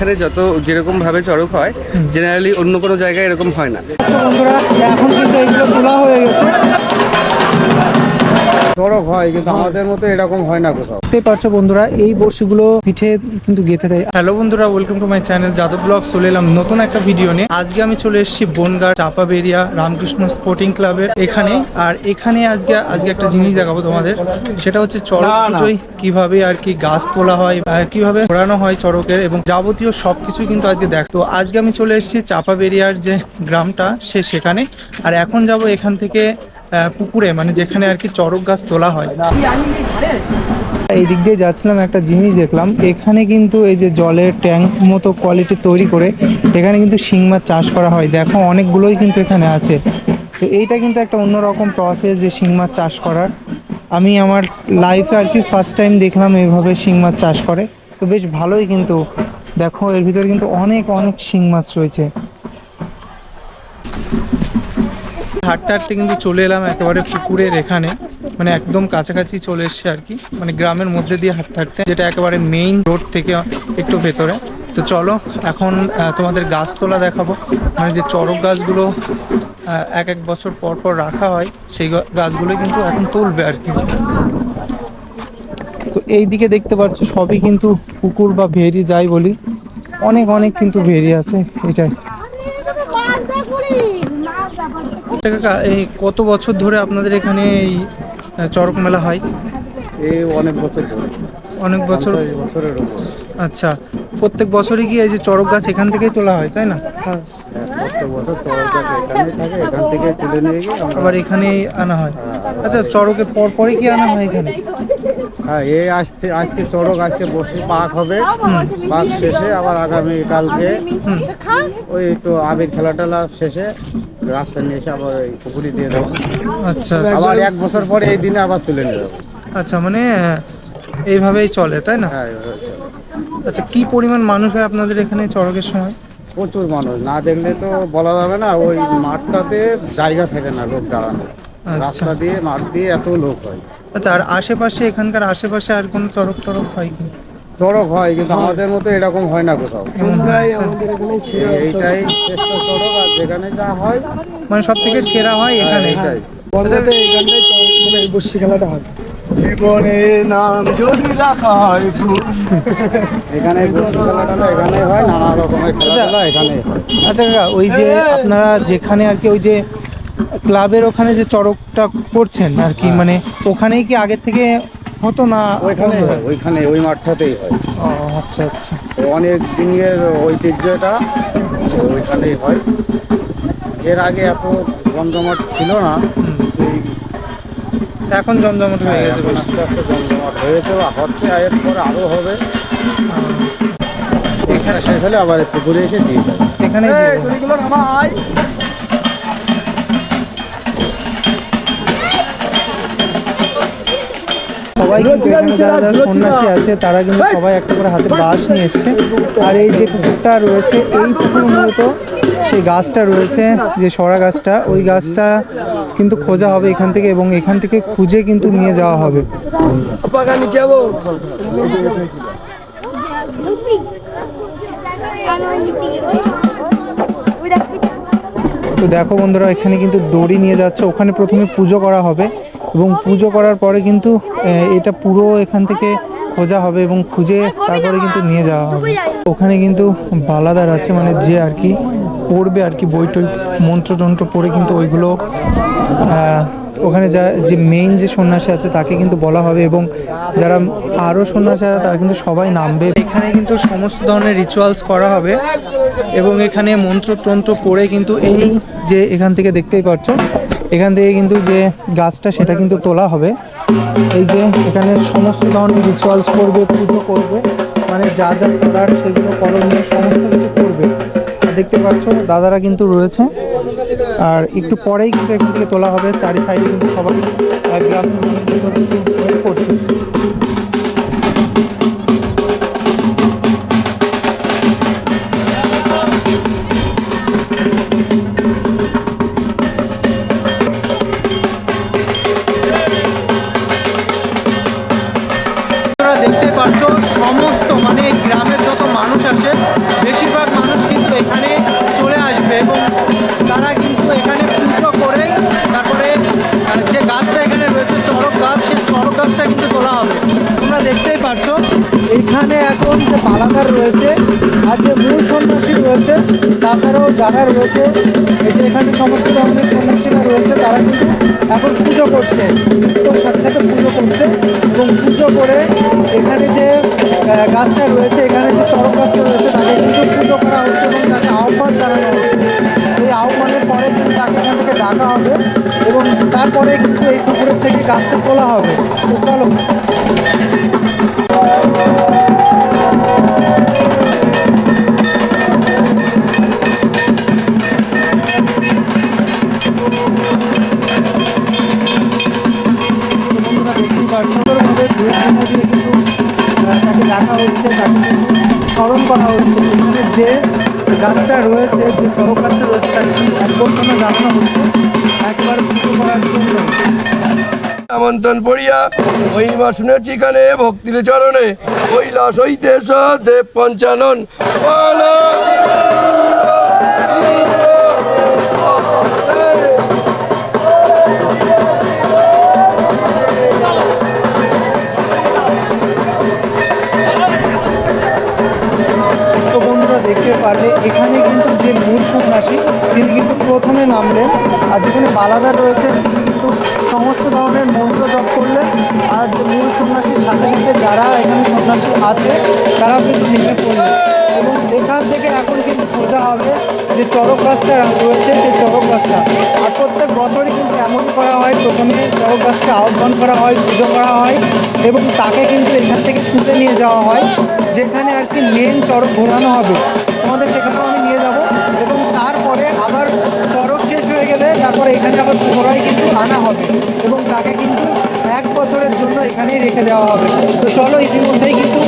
এখানে যত যেরকম ভাবে চড়ক হয় জেনারেলি অন্য কোনো জায়গায় এরকম হয় না। বন্ধুরা, এখন কিন্তু এগুলো তোলা হয়ে গেছে। চড়ক হয় কিন্তু আমাদের মতো এরকম হয় না কোথাও। দেখতে পারছ বন্ধুরা এই বড়শিগুলো পিঠে কিন্তু গেঁথে দেয়। হ্যালো বন্ধুরা welcome to my channel Yadav blog চলে এলাম নতুন একটা ভিডিও নিয়ে। আজকে আমি চলে এসেছি বনগাঁ চাপাবেরিয়া রামকৃষ্ণ স্পোর্টিং ক্লাবের এখানে আর এখানে আজকে আজকে একটা জিনিস দেখাবো তোমাদের। সেটা হচ্ছে চড়ক পুজোয় কীভাবে আর কি গাছ তোলা হয় আর কীভাবে ঘোরানো হয় চড়কের এবং যাবতীয় সবকিছু কিন্তু আজকে দেখ তো আজকে আমি চলে এসেছি চাপাবেরিয়ার যে গ্রামটা সে সেখানে। আর এখন যাব এখান থেকে পুকুরে মানে যেখানে আর কি চড়ক গাছ তোলা হয়। এই দিক দিয়ে যাচ্ছিলাম, একটা জিনিস দেখলাম, এখানে কিন্তু এই যে জলের ট্যাঙ্ক মতো কোয়ালিটি তৈরি করে, এখানে কিন্তু শিং মাছ চাষ করা হয়। দেখো, অনেকগুলোই কিন্তু এখানে আছে। তো এইটা কিন্তু একটা অন্যরকম প্রসেস যে শিং মাছ চাষ করার। আমি আমার লাইফে আর কি ফার্স্ট টাইম দেখলাম এইভাবে শিং মাছ চাষ করে। তো বেশ ভালোই কিন্তু। দেখো, এর ভিতরে কিন্তু অনেক অনেক শিং মাছ রয়েছে। হাঁটতে হাঁটতে কিন্তু চলে এলাম একেবারে পুকুরের এখানে। মানে একদম কাছাকাছি চলে এসছে আর কি। মানে গ্রামের মধ্যে দিয়ে হাঁটতে হাঁটতে, যেটা একেবারে মেইন রোড থেকে একটু ভেতরে। তো চলো, এখন তোমাদের গাছ তোলা দেখাবো। মানে যে চড়ক গাছগুলো এক এক বছর পর পর রাখা হয়, সেই গাছগুলো কিন্তু এখন তুলবে আর কি। তো এই দিকে দেখতে পাচ্ছ, সবই কিন্তু পুকুর বা ভেরি যাই বলি, অনেক অনেক কিন্তু ভেরি আছে এটাই আচ্ছা কাকা এই কত বছর ধরে আপনাদের এখানে এই চরক মেলা হয়? এই অনেক বছর ধরে। অনেক বছর? বছরের উপর। আচ্ছা প্রত্যেক বছরই কি এই যে চড়ক গাছ এখান থেকেই তোলা হয় তাই না? হ্যাঁ, প্রত্যেক বছর চরক গাছ এখানে থাকে এখান থেকে তুলে নিয়ে গিয়ে আবার এখানেই আনা হয়। আচ্ছা চড়কের পর পরে কি আনা হয় এখানে? হ্যাঁ এই আজকে আজকে চড়ক আজকে বসে পাক হবে। পাক শেষে আবার আগামী কালকে ওই একটু আবির খেলা টেলা শেষে রাস্তা নিয়ে এসে আবার ওই পুকুরি দিয়ে দেবো। আচ্ছা আবার এক বছর পরে এই দিনে আবার তুলে নিয়ে যাব। আচ্ছা মানে এইভাবেই চলে তাই না? হ্যাঁ চলে। আচ্ছা কি পরিমাণ মানুষ হয় আপনাদের এখানে চড়কের সময়? প্রচুর মানুষ। না দেখলে তো বলা যাবে না ওই মাঠটাতে জায়গা থাকে না লোক দাঁড়ানো আচ্ছা। রাস্তা দিয়ে মাঠ দিয়ে এত লোক হয়। আচ্ছা আর আশেপাশে এখানকার আশেপাশে আর কোনো চড়ক টরক হয় কি? চড়ক হয় কিন্তু আমাদের মতো এরকম হয় না কোথাও। হয়? এইটাই শ্রেষ্ঠ চড়ক আর যেখানে যা হয় মানে সব থেকে সেরা হয় এখানে? এইটাই। বলতে এইখানটাই মানে বসি খেলাটা হয়। জীবনে নাম যদি রাখা হয় এখানে এখানে হয় নানা রকমের খেলাধুলা এখানে হয়। আচ্ছা কাকা ওই যে আপনারা যেখানে আর কি ওই যে ক্লাবের ওখানে যে চড়কটা করছেন আর কি মানে ওখানেই কি আগের থেকে হতো না ওইখানে হয় ওইখানে ওই মাঠটাতেই হয়। ও আচ্ছা আচ্ছা। অনেক দিনের ঐতিহ্যটা ওইখানেই হয়। এর আগে এত জমজমাট ছিল না। এখন জমজমাট হয়ে গেছে আস্তে আস্তে জমজমাট হয়েছে। বা হচ্ছে আর এরপরে আরও হবে। এখানে শেষ হলে আবার পুকুরে এসে দিয়ে দিয়ে দেবো। সবাই কিন্তু এখানে যারা যারা সন্ন্যাসী আছে তারা কিন্তু সবাই একটা করে হাতে বাঁশ নিয়ে এসছে। আর এই যে পুকুরটা রয়েছে এই পুকুর মূলত সেই গাছটা রয়েছে যে সরা গাছটা ওই গাছটা কিন্তু খোঁজা হবে এখান থেকে এবং এখান থেকে খুঁজে কিন্তু নিয়ে যাওয়া হবে। তো দেখো বন্ধুরা, এখানে কিন্তু দড়ি নিয়ে যাচ্ছে। ওখানে প্রথমে পুজো করা হবে এবং পুজো করার পরে কিন্তু এটা পুরো এখান থেকে খোঁজা হবে এবং খুঁজে তারপরে কিন্তু নিয়ে যাওয়া হবে। ওখানে কিন্তু বালাদার আছে মানে যে আর কি পড়বে আর কি, বই টই মন্ত্র টন্ত্র পড়ে কিন্তু ওইগুলো ওখানে যা, যে মেইন যে সন্ন্যাসী আছে তাকে কিন্তু বলা হবে এবং যারা আরও সন্ন্যাসী আছে তারা কিন্তু সবাই নামবে। এখানে কিন্তু সমস্ত ধরনের রিচুয়ালস করা হবে এবং এখানে মন্ত্র তন্ত্র পড়ে কিন্তু এই যে এখান থেকে দেখতেই পাচ্ছ, এখান থেকে কিন্তু যে গাছটা সেটা কিন্তু তোলা হবে। এই যে এখানে সমস্ত ধরনের রিচুয়ালস করবে, পুজো করবে মানে যা যা করার সেগুলো করণীয় সমস্ত কিছু করবে। দেখতে পাচ্ছ, দাদারা কিন্তু রয়েছে। আর একটু পরেই কিন্তু এখান থেকে তোলা হবে, চারি সাইডে কিন্তু সবাই wait করছে। বালাকার রয়েছে, আর যে মূল সন্ন্যাসী রয়েছে, তাছাড়াও যারা রয়েছে, এই যে এখানে সমস্ত ধরনের সন্ন্যাসীরা রয়েছে, তারা কিন্তু এখন পুজো করছে নৃত্যর সাথে সাথে পুজো করছে, এবং পুজো করে এখানে যে গাছটা রয়েছে, এখানে যে চড়ক গাছটা রয়েছে, তাকে কিন্তু পুজো করা হচ্ছে এবং তাকে আহ্বান জানানো হচ্ছে। এই আহ্বানের পরে কিন্তু তাকে এখান থেকে ডাকা হবে এবং তারপরে কিন্তু এই পুকুরের থেকে গাছটা তোলা হবে। তো চলো। আমন্ত্রণ পড়িয়া। মহিমা শুনেছি কানে, ভক্তির চরণে। কৈলাস হইতে দেব পঞ্চানন। দেখতে পারলে, এখানে কিন্তু যে মূল সন্ন্যাসী, তিনি কিন্তু প্রথমে নামলেন আর যেখানে বালাদার রয়েছে, তিনি কিন্তু সমস্ত ধরনের মন্ত্র জপ করলেন। আর মূল সন্ন্যাসীর সাথে সাথে যারা এখানে সন্ন্যাসী আছে, তারা কিন্তু নেমে পড়লেন। এবং এখান থেকে এখন কিন্তু খোঁজা হবে যে চড়ক গাছটা রয়েছে সেই চড়ক গাছটা আর প্রত্যেক বছরই কিন্তু এমনই করা হয়, প্রথমে চড়ক গাছটা আহ্বান করা হয়, পুজো করা হয় এবং তাকে কিন্তু এখান থেকে তুলে নিয়ে যাওয়া হয়। যেখানে আর কি মেন চড়ক ঘোরানো হবে। তোমাদের সেখানেও আমি নিয়ে যাব। তারপরে এখানে আবার পুনরায় কিন্তু আনা হবে এবং তাকে কিন্তু এক বছরের জন্য এখানেই রেখে দেওয়া হবে। তো চলো ইতিমধ্যেই কিন্তু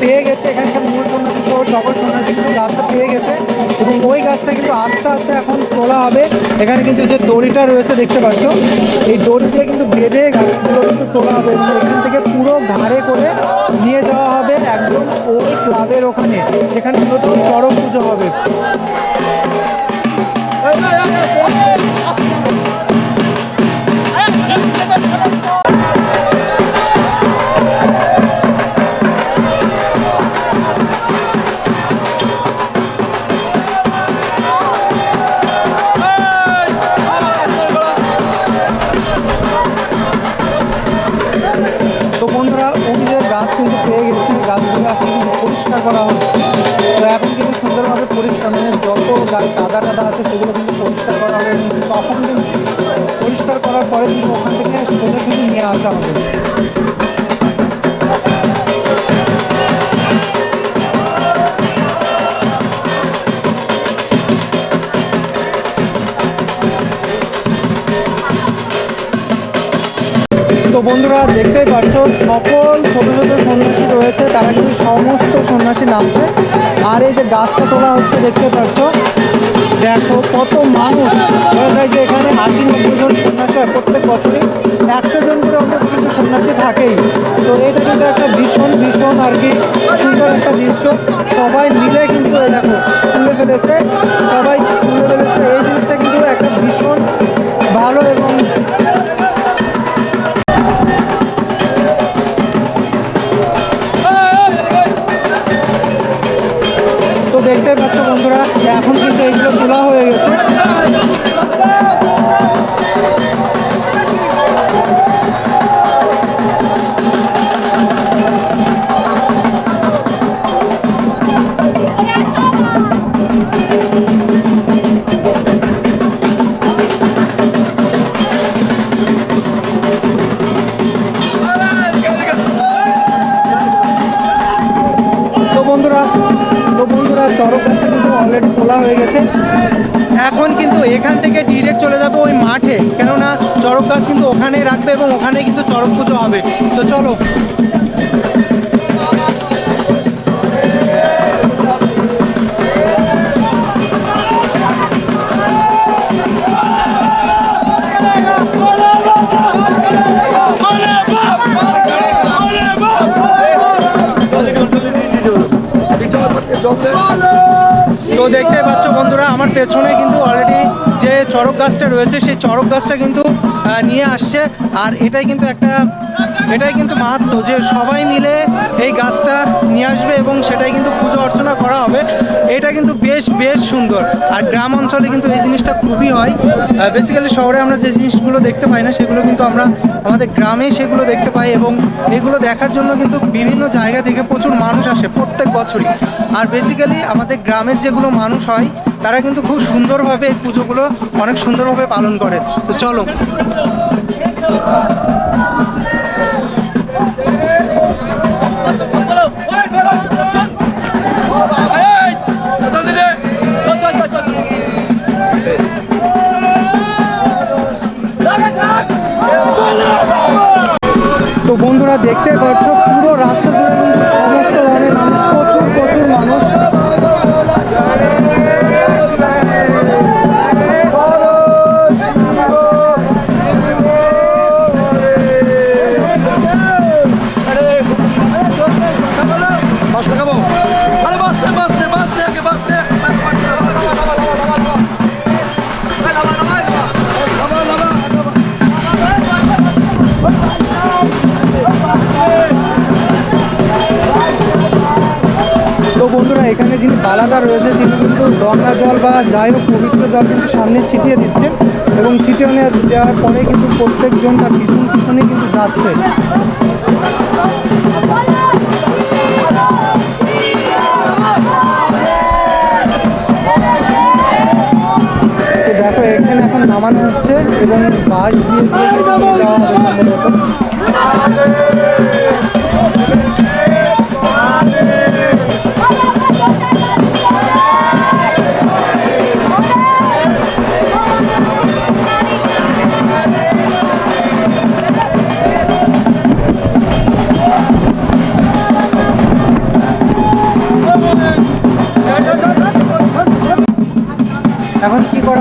পেয়ে গেছে এখানকার মূল সন্ন্যাসী সহ সকল সন্ন্যাসী কিন্তু গাছটা পেয়ে গেছে এবং ওই গাছটা কিন্তু আস্তে আস্তে এখন তোলা হবে। এখানে কিন্তু যে দড়িটা রয়েছে দেখতে পাচ্ছ, এই দড়ি দিয়ে কিন্তু বেঁধে গাছগুলো কিন্তু তোলা হবে এবং এখান থেকে পুরো ঘাড়ে করে নিয়ে যাওয়া হবে একদম ওই ক্লাবের ওখানে, যেখানে মূলত চরম পুজো হবে। তো কাদা টাদা আছে, সেগুলো কিন্তু পরিষ্কার করা হবে তখন কিন্তু পরিষ্কার করার পরে কিন্তু ওখান থেকে সোজা কিন্তু নিয়ে আসা হবে। তো বন্ধুরা, দেখতেই পাচ্ছ, সকল ছোট ছোট সন্ন্যাসী রয়েছে, তারা কিন্তু সমস্ত সন্ন্যাসী নামছে। আর এই যে গাছটা তোলা হচ্ছে, দেখতে পাচ্ছ? দেখো কত মানুষ। বলা যায় যে এখানে আশি, নব্বই জন সন্ন্যাসী হয় প্রত্যেক বছরই। একশো জন কিন্তু সন্ন্যাসী থাকেই। তো এটা কিন্তু একটা ভীষণ ভীষণ আর কি সুন্দর একটা দৃশ্য। সবাই মিলে কিন্তু এই দেখো তুলে ফেলেছে সবাই তুলে ফেলেছে এই জিনিসটা কিন্তু একটা ভীষণ ভালো দেখতে পাচ্ছ বন্ধুরা এখন কিন্তু এগুলো তোলা হয়ে গেছে। তো দেখতে পাচ্ছ বন্ধুরা, আমার পেছনে কিন্তু অলরেডি যে চড়ক গাছটা রয়েছে, সেই চড়ক গাছটা কিন্তু নিয়ে আসছে। আর এটাই কিন্তু একটা এটাই কিন্তু মাহাত্ম যে সবাই মিলে এই গাছটা নিয়ে আসবে এবং সেটাই কিন্তু পুজো অর্চনা করা হবে। এটা কিন্তু বেশ বেশ সুন্দর। আর গ্রাম অঞ্চলে কিন্তু এই জিনিসটা খুবই হয়। বেসিক্যালি শহরে আমরা যে জিনিসগুলো দেখতে পাই না, সেগুলো কিন্তু আমরা আমাদের গ্রামে সেগুলো দেখতে পাই এবং এগুলো দেখার জন্য কিন্তু বিভিন্ন জায়গা থেকে প্রচুর মানুষ আসে প্রত্যেক বছরই। আর বেসিক্যালি আমাদের গ্রামের যেগুলো মানুষ হয়, তারা কিন্তু খুব সুন্দরভাবে এই পুজোগুলো অনেক সুন্দরভাবে পালন করে। তো চলো। বা যাই হোক পবিত্র জল কিন্তু সামনে ছিটিয়ে দিচ্ছেন এবং ছিটিয়ে দেওয়ার পরে কিন্তু প্রত্যেকজন তার পিছন পিছনে কিন্তু যাচ্ছে। দেখো, এখানে এখন নামানো হচ্ছে এবং বাস দিয়ে যাওয়া হবে সম্ভবত।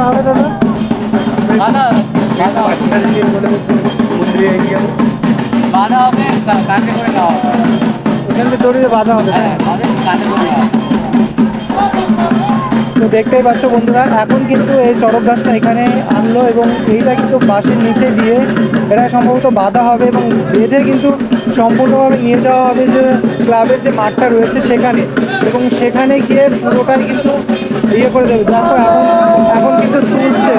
হবে দাদা? বাধা বাধা হবে। কা- করে নেওয়া হবে? এখান থেকে দড়িয়ে বাঁধা হবে। হ্যাঁ বাধা করে নেওয়া তো দেখতেই পাচ্ছ বন্ধুরা এখন কিন্তু এই চড়ক গাছটা এখানে আনলো এবং এইটা কিন্তু বাসের নিচে দিয়ে এটা সম্ভবত বাঁধা হবে এবং বেঁধে কিন্তু সম্পূর্ণভাবে নিয়ে যাওয়া হবে যে ক্লাবের যে মাঠটা রয়েছে সেখানে। এবং সেখানে গিয়ে পুরোটাই কিন্তু ইয়ে করে দেবে দেখো এখন এখন কিন্তু তুলছে।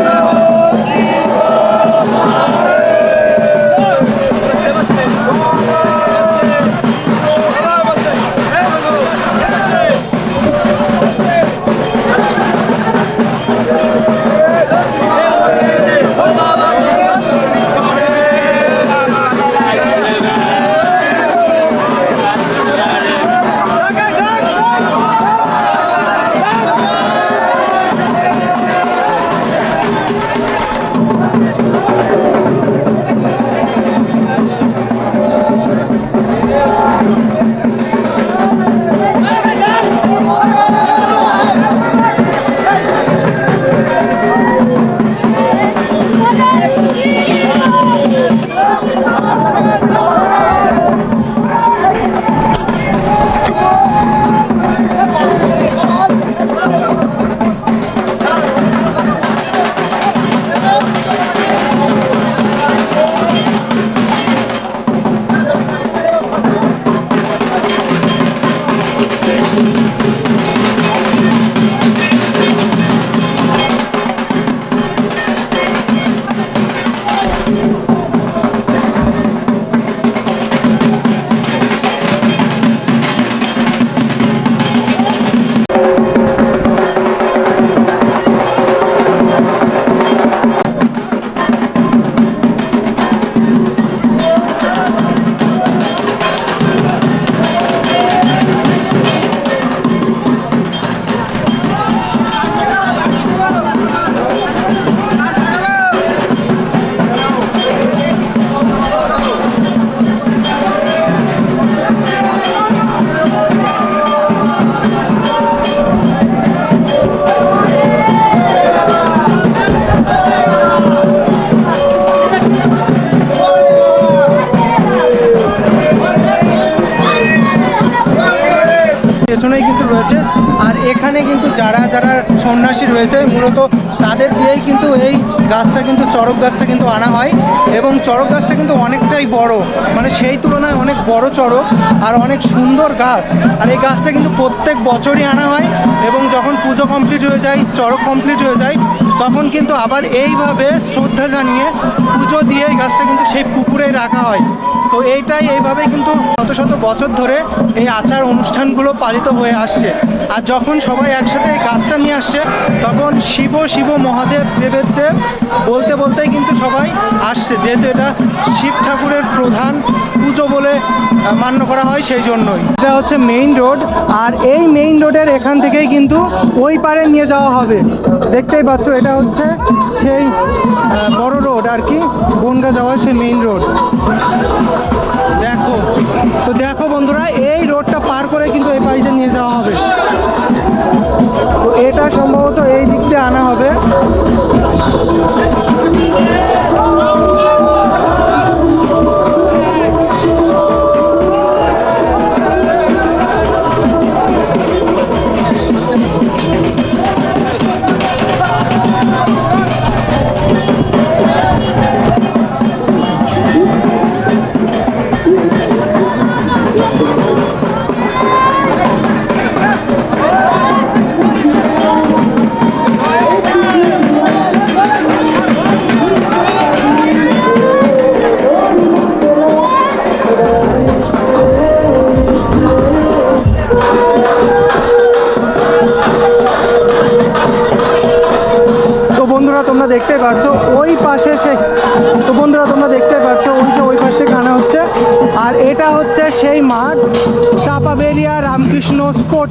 পেছনেই কিন্তু রয়েছে। আর এখানে কিন্তু যারা যারা সন্ন্যাসী রয়েছে, মূলত তাদের দিয়েই কিন্তু এই গাছটা কিন্তু, চড়ক গাছটা কিন্তু আনা হয়। এবং চড়ক গাছটা কিন্তু অনেকটাই বড়। মানে সেই তুলনায় অনেক বড় চড়ক আর অনেক সুন্দর গাছ। আর এই গাছটা কিন্তু প্রত্যেক বছরই আনা হয় এবং যখন পুজো কমপ্লিট হয়ে যায়, চড়ক কমপ্লিট হয়ে যায়, তখন কিন্তু আবার এইভাবে শ্রদ্ধা জানিয়ে পুজো দিয়ে এই গাছটা কিন্তু সেই পুকুরে রাখা হয়। তো এইটাই এইভাবে কিন্তু শত শত বছর ধরে এই আচার অনুষ্ঠানগুলো পালিত হয়ে আসছে। আর যখন সবাই একসাথে এই গাছটা নিয়ে আসছে, তখন শিব শিব, মহাদেব, দেবের দেব বলতে বলতেই কিন্তু সবাই আসছে। যেহেতু এটা শিব ঠাকুরের প্রধান পুজো বলে মান্য করা হয় সেই জন্যই। এটা হচ্ছে মেইন রোড আর এই মেইন রোডের এখান থেকেই কিন্তু ওই পারে নিয়ে যাওয়া হবে। দেখতেই পাচ্ছ, এটা হচ্ছে সেই বড় রোড আর কি, বনগা যাওয়ার সেই মেইন রোড দেখো, তো দেখো বন্ধুরা, এই রোডটা পার করে কিন্তু এই পাশে নিয়ে যাওয়া হবে। তো এটা সম্ভবত এই দিক দিয়ে আনা হবে।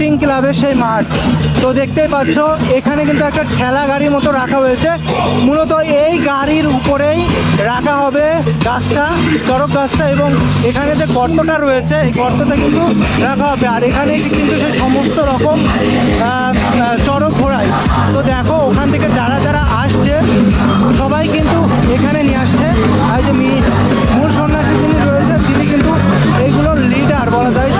স্পোর্টিং ক্লাবের সেই মাঠ। তো দেখতেই পাচ্ছ, এখানে কিন্তু একটা ঠেলা গাড়ির মতো রাখা হয়েছে। মূলত এই গাড়ির উপরেই রাখা হবে গাছটা, চড়ক গাছটা এবং এখানে যে গর্তটা রয়েছে, এই গর্তটা কিন্তু রাখা হবে। আর এখানে কিন্তু সে সমস্ত রকম চড়ক ঘোরায় তো দেখো, ওখান থেকে যারা যারা আসছে, সবাই কিন্তু এখানে নিয়ে আসছে। আর যে মূল সন্ন্যাসী যিনি রয়েছে, তিনি কিন্তু এইগুলোর লিডার বলা যায়।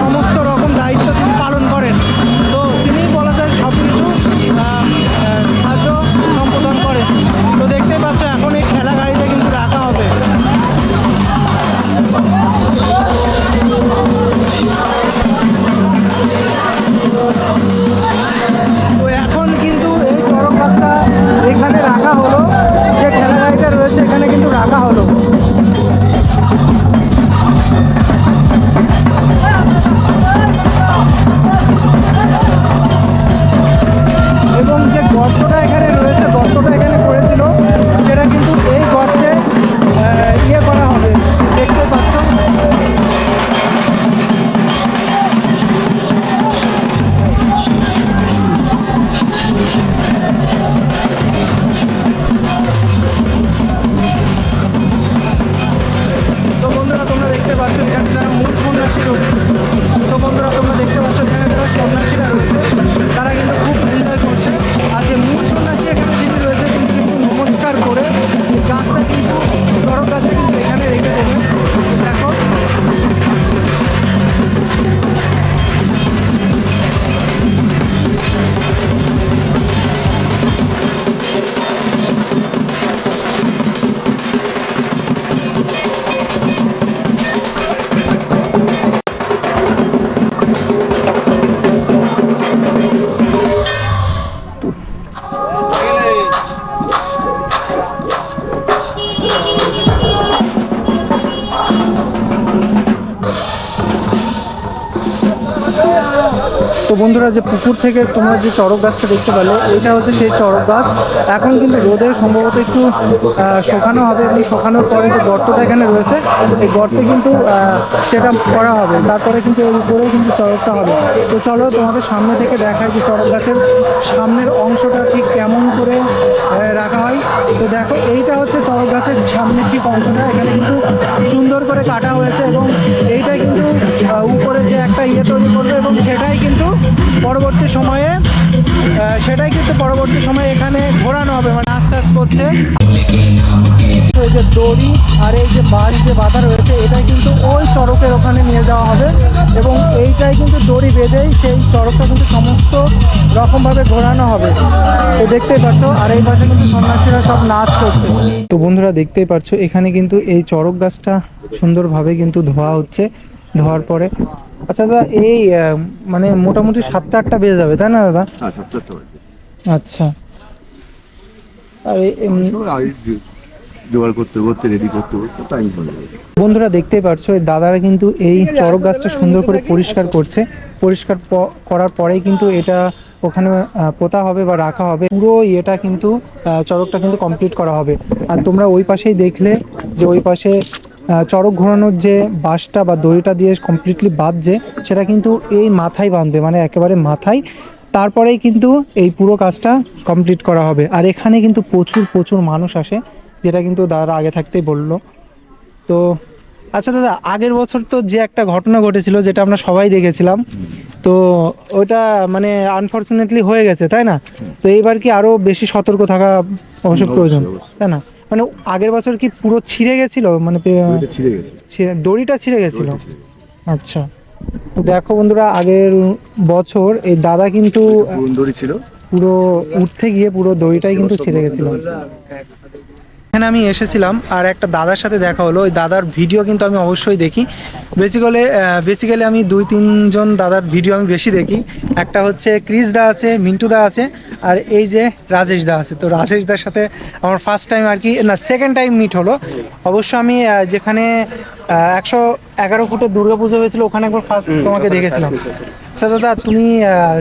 বন্ধুরা, যে পুকুর থেকে তোমরা যে চড়ক গাছটা দেখতে পেলে, এটা হচ্ছে সেই চড়ক গাছ। এখন কিন্তু রোদে সম্ভবত একটু শোকানো হবে এবং শোকানোর পরে যে গর্তটা এখানে রয়েছে, এই গর্তে কিন্তু সেটা করা হবে। তারপরে কিন্তু এর উপরে কিন্তু চড়কটা হবে। তো চলো তোমাদের সামনে থেকে দেখায় যে চড়ক গাছের সামনের অংশটা ঠিক কেমন করে রাখা হয়। তো দেখো, এইটা হচ্ছে চড়ক গাছের সামনের ঠিক অংশটা। এখানে কিন্তু সুন্দর করে কাটা হয়েছে এবং এইটাই কিন্তু উপরে যে একটা ইয়ে তৈরি করবে এবং সেটাই কিন্তু পরবর্তী সময়ে সেটাই কিন্তু পরবর্তী সময়ে এখানে ঘোরানো হবে মানে আস্তে টাচ করছে এই যে দড়ি আর এই যে বাঁশ যে বাঁধা রয়েছে, এটাই কিন্তু ওই চড়কের ওখানে নিয়ে যাওয়া হবে। এবং এইটাই কিন্তু দড়ি বেঁধেই সেই চড়কটা কিন্তু সমস্ত রকমভাবে ঘোরানো হবে। তো দেখতেই পাচ্ছ, আর এই পাশে কিন্তু সন্ন্যাসীরা সব নাচ করছে। তো বন্ধুরা, দেখতেই পাচ্ছ, এখানে কিন্তু এই চড়ক গাছটা সুন্দরভাবে কিন্তু ধোয়া হচ্ছে। ধোয়ার পরে আচ্ছা দাদা এই আহ, মানে মোটামুটি সাতটা আটটা বেজে যাবে তাই না দাদা? আচ্ছা। আর জোগাড় করতে করতে রেডি করতে করতে টাইম হয়ে যাবে। বন্ধুরা দেখতেই পারছ দাদারা কিন্তু এই চড়ক গাছটা সুন্দর করে পরিষ্কার করছে। পরিষ্কার করার পরেই কিন্তু এটা ওখানে পোতা হবে বা রাখা হবে। পুরো এটা কিন্তু আহ, চড়কটা কিন্তু কমপ্লিট করা হবে। আর তোমরা ওই পাশেই দেখলে যে ওই পাশে চড়ক ঘোরানোর যে বাঁশটা বা দড়িটা দিয়ে কমপ্লিটলি বাঁধছে সেটা কিন্তু এই মাথায় বাঁধবে মানে একেবারে মাথায়। তারপরেই কিন্তু এই পুরো কাজটা কমপ্লিট করা হবে। আর এখানে কিন্তু প্রচুর প্রচুর মানুষ আসে যেটা কিন্তু দাদারা আগে থাকতেই বলল। তো আচ্ছা দাদা আগের বছর তো যে একটা ঘটনা ঘটেছিল যেটা আমরা সবাই দেখেছিলাম তো ওটা মানে আনফর্চুনেটলি হয়ে গেছে তাই না? তো এইবার কি আরও বেশি সতর্ক থাকা অবশ্য প্রয়োজন তাই না? মানে আগের বছর কি পুরো ছিঁড়ে গেছিল? মানে ছিঁড়ে গেছে। দড়িটা ছিঁড়ে গেছিল? আচ্ছা। তো দেখো বন্ধুরা আগের বছর এই দাদা কিন্তু দড়ি ছিল। পুরো উঠতে গিয়ে পুরো দড়িটাই কিন্তু ছিঁড়ে গেছিল। এখানে আমি এসেছিলাম আর একটা দাদার সাথে দেখা হলো। ওই দাদার ভিডিও কিন্তু আমি অবশ্যই দেখি। বেসিক্যালি বেসিক্যালি আমি দুই তিনজন দাদার ভিডিও আমি বেশি দেখি। একটা হচ্ছে ক্রিস দা আছে মিন্টু দা আছে আর এই যে রাজেশ দা আছে। তো রাজেশ দার সাথে আমার ফার্স্ট টাইম আর কি না সেকেন্ড টাইম মিট হলো। অবশ্য আমি যেখানে একশো এগারো ফুটের দুর্গা পুজো হয়েছিল ওখানে একবার ফার্স্ট তোমাকে দেখেছিলাম। আচ্ছা দাদা তুমি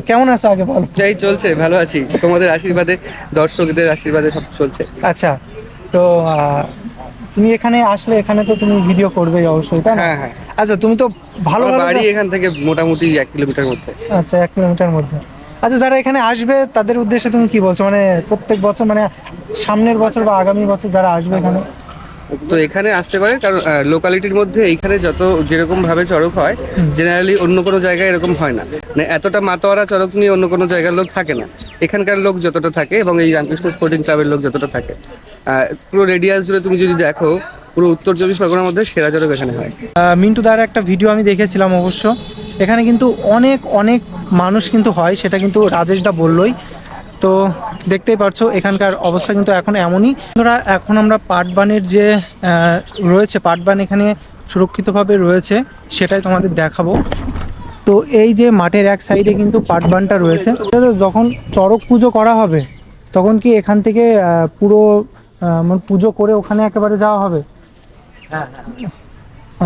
কেমন আছো আগে বলো? যাই চলছে ভালো আছি। তোমাদের আশীর্বাদে দর্শকদের আশীর্বাদে সব চলছে। আচ্ছা তো তুমি এখানে আসলে এখানে তো তুমি ভিডিও করবেই অবশ্যই তাই না? হ্যাঁ হ্যাঁ। আচ্ছা তুমি তো ভালো বাড়ি এখান থেকে মোটামুটি এক কিলোমিটার মধ্যে। আচ্ছা এক কিলোমিটার মধ্যে। আচ্ছা যারা এখানে আসবে তাদের উদ্দেশ্যে তুমি কি বলছো? মানে প্রত্যেক বছর মানে সামনের বছর বা আগামী বছর যারা আসবে এখানে? তো এখানে আসতে পারে কারণ লোকালিটির মধ্যে এইখানে যত যেরকম ভাবে চড়ক হয় জেনারেলি অন্য কোনো জায়গায় এরকম হয় না। মানে এতটা মাতোয়ারা চড়ক নিয়ে অন্য কোনো জায়গার লোক থাকে না। এখানকার লোক যতটা থাকে এবং এই রামকৃষ্ণ স্পোর্টিং ক্লাবের লোক যতটা থাকে। পুরো রেডিয়াস জুড়ে তুমি যদি দেখো পুরো উত্তর চব্বিশ পরগনার মধ্যে সেরা চড়ক এখানে হয়। মিন্টু দার একটা ভিডিও আমি দেখেছিলাম অবশ্য। এখানে কিন্তু অনেক অনেক মানুষ কিন্তু হয় সেটা কিন্তু রাজেশদা বললোই। তো দেখতেই পারছ এখানকার অবস্থা কিন্তু এখন এমনই। ধরা এখন আমরা পাটবানের যে রয়েছে পাটবান এখানে সুরক্ষিতভাবে রয়েছে সেটাই তোমাদের দেখাবো। তো এই যে মাঠের এক সাইডে কিন্তু পাটবানটা রয়েছে। যখন চড়ক পুজো করা হবে তখন কি এখান থেকে পুরো মানে পুজো করে ওখানে একেবারে যাওয়া হবে?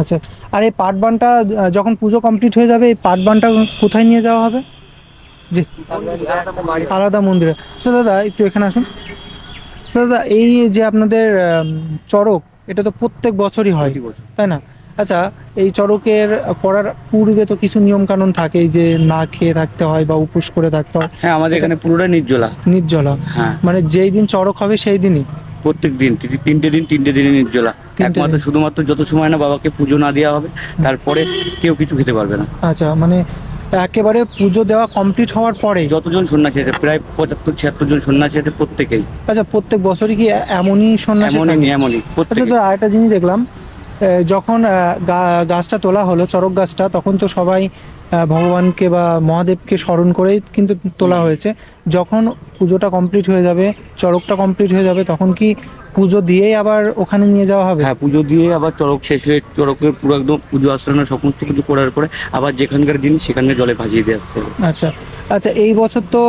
আচ্ছা আর এই পাটবানটা যখন পুজো কমপ্লিট হয়ে যাবে এই পাটবানটা কোথায় নিয়ে যাওয়া হবে? জি। আলাদা মন্দিরে। আচ্ছা দাদা একটু এখানে আসুন। আচ্ছা দাদা এই যে আপনাদের চড়ক এটা তো প্রত্যেক বছরই হয় তাই না? আচ্ছা এই চড়কের করার পূর্বে তো কিছু নিয়ম কানুন থাকে যে না খেয়ে থাকতে হয় বা উপোস করে থাকতে হয়। হ্যাঁ আমাদের এখানে পুরোটাই নির্জলা। নির্জলা। হ্যাঁ। মানে যেই দিন চড়ক হবে সেই দিনই। প্রত্যেক দিন তিনটে দিন তিনটে দিনে নির্জলা। একমাত্র শুধুমাত্র যত সময় না বাবাকে পুজো না দেওয়া হবে তারপরে কেউ কিছু খেতে পারবে না। আচ্ছা মানে একেবারে পুজো দেওয়া কমপ্লিট হওয়ার পরে। যতজন সন্ন্যাসী আছে প্রায় পঁচাত্তর ছিয়াত্তর জন সন্ন্যাসী আছে প্রত্যেকেই। আচ্ছা প্রত্যেক বছরই কি এমনই সন্ন্যাসী এমনই? এমনই আচ্ছা তো আরেকটা জিনিস দেখলাম যখন গাছটা তোলা হলো চরক গাছটা তখন তো সবাই ভগবানকে বা মহাদেবকে স্মরণ করেই কিন্তু তোলা হয়েছে। যখন পুজোটা কমপ্লিট হয়ে যাবে চরকটা কমপ্লিট হয়ে যাবে তখন কি পুজো দিয়েই আবার ওখানে নিয়ে যাওয়া হবে? হ্যাঁ পুজো দিয়ে আবার চড়ক শেষ হয়ে চড়কের পুরো একদম পুজো আশ্রয় সমস্ত কিছু করার পরে আবার যেখানকার জিনিস সেখানে জলে ভাজিয়ে দিয়ে আসতে হবে। আচ্ছা আচ্ছা এই বছর তো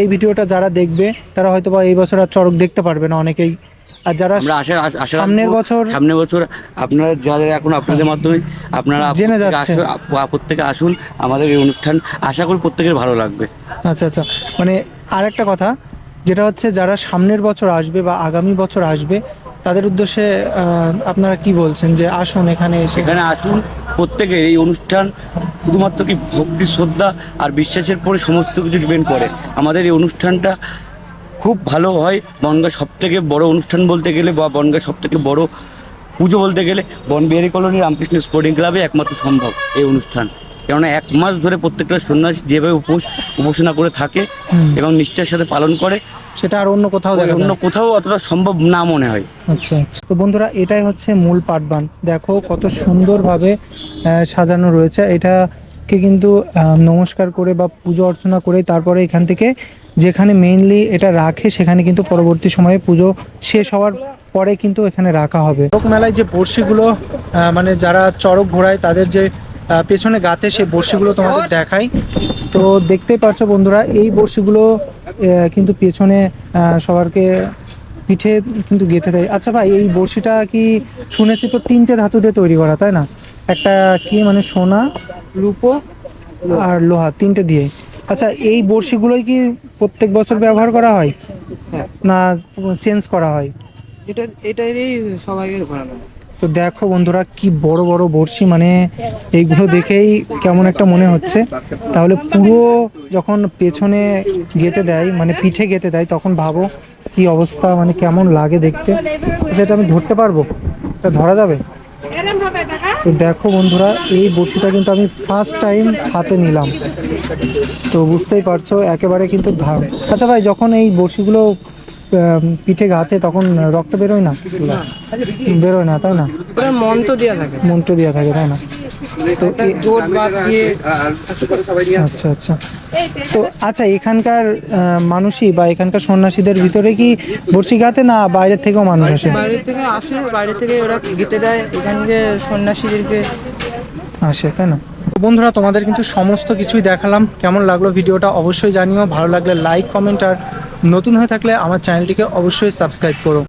এই ভিডিওটা যারা দেখবে তারা হয়তো বা এই বছর আর চরক দেখতে পারবে না অনেকেই আর যারা আমরা আশা আশা- সামনের বছর- সামনের বছর আপনারা যারা এখন আপনাদের মাধ্যমে আপনারা জেনে প্রত্যেকে যাচ্ছে। আসুন, প্রত্যেকে আসুন আমাদের এই অনুষ্ঠান আশা করি প্রত্যেকের ভালো লাগবে। আচ্ছা আচ্ছা। মানে আরেকটা কথা যেটা হচ্ছে যারা সামনের বছর আসবে বা আগামী বছর আসবে তাদের উদ্দেশ্যে আপনারা কি বলছেন যে আসুন এখানে এসে? এখানে আসুন প্রত্যেকের এই অনুষ্ঠান শুধুমাত্র কি ভক্তি শ্রদ্ধা আর বিশ্বাসের পরে সমস্ত কিছু ডিপেন্ড করে। আমাদের এই অনুষ্ঠানটা খুব ভালো হয় বনগা সব থেকে বড় অনুষ্ঠান বলতে গেলে বা বনগা সব থেকে বড় পুজো বলতে গেলে বনবিহারি কলোনি রামকৃষ্ণ স্পোর্টিং ক্লাবে একমাত্র সম্ভব এই অনুষ্ঠান। কেননা এক মাস ধরে প্রত্যেকটা সন্ন্যাসী যেভাবে উপোস উপাসনা করে থাকে এবং নিষ্ঠার সাথে পালন করে সেটা আর অন্য কোথাও দেখা অন্য কোথাও অতটা সম্ভব না মনে হয়। আচ্ছা আচ্ছা। তো বন্ধুরা এটাই হচ্ছে মূল পাটবান দেখো কত সুন্দরভাবে সাজানো রয়েছে। এটাকে কিন্তু নমস্কার করে বা পুজো অর্চনা করে তারপরে এখান থেকে যেখানে মেইনলি এটা রাখে সেখানে কিন্তু পরবর্তী সময়ে পুজো শেষ হওয়ার পরে কিন্তু এখানে রাখা হবে। লোক মেলায় যে বড়শিগুলো মানে যারা চড়ক ঘোরায় তাদের যে পেছনে গাতে সেই বড়শিগুলো তোমাদের দেখাই। তো দেখতেই পারছ বন্ধুরা এই বড়শিগুলো কিন্তু পেছনে আহ, সবারকে পিঠে কিন্তু গেঁথে দেয়। আচ্ছা ভাই এই বড়শিটা কি শুনেছি তো তিনটে ধাতু দিয়ে তৈরি করা তাই না? একটা কি মানে সোনা রূপো আর লোহা তিনটে দিয়ে। আচ্ছা এই বড়শিগুলোই কি প্রত্যেক বছর ব্যবহার করা হয়? হ্যাঁ। না চেঞ্জ করা হয়? এটা এটাই সবাইকে ঘোরানো তো দেখো বন্ধুরা কি বড় বড় বড়শি মানে এইগুলো দেখেই কেমন একটা মনে হচ্ছে। তাহলে পুরো যখন পেছনে গেতে দেয় মানে পিঠে গেতে দেয় তখন ভাবো কি অবস্থা মানে কেমন লাগে দেখতে। আচ্ছা এটা আমি ধরতে পারব? এটা ধরা যাবে? তো দেখো বন্ধুরা এই বড়শিটা কিন্তু আমি ফার্স্ট টাইম হাতে নিলাম। তো বুঝতেই পারছ একেবারে কিন্তু ধার আচ্ছা ভাই যখন এই আহ, পিঠে গাতে তখন রক্ত বেরোয় না? বেরোয় না তাই না? ওটা মন্ত্র দেওয়া থাকে। মন্ত্র দেওয়া থাকে তাই না? তো জোট বাদ দিয়ে আচ্ছা আচ্ছা। তো আচ্ছা এখানকার মানুষই বা এখানকার সন্ন্যাসীদের ভিতরে কি বর্ষি গাতে না বাইরের থেকেও মানুষ আসে? বাইরে থেকে আসে বাইরে থেকে ওরা গেতে দেয়। এখানকে সন্ন্যাসীদেরকে আসে তাই না? বন্ধুরা তোমাদের কিন্তু সমস্ত কিছুই দেখালাম। কেমন লাগল ভিডিওটা অবশ্যই জানিও। ভালো লাগলে লাইক কমেন্ট আর নতুন হয়ে থাকলে আমার চ্যানেলটিকে অবশ্যই সাবস্ক্রাইব করো।